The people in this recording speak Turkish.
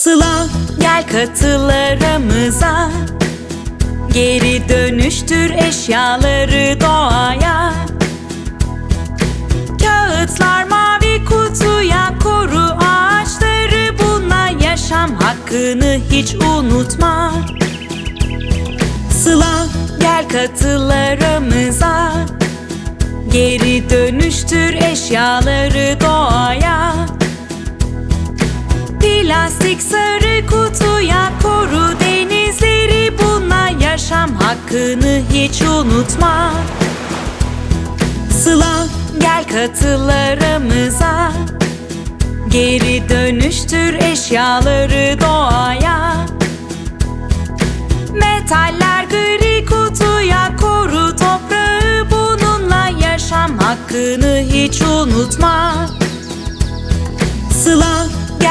Sıla gel katıl aramıza Geri dönüştür eşyaları doğaya. Kağıtlar mavi kutuya koru ağaçları. Bununla yaşam hakkını hiç unutma. Sıla gel katıl aramıza Geri dönüştür eşyaları doğaya Plastik sarı kutuya koru denizleri Bununla yaşam hakkını hiç unutma. Sıla gel katıl aramıza Geri dönüştür eşyaları doğaya. Metaller gri kutuya koru toprağı Bununla yaşam hakkını hiç unutma. Sıla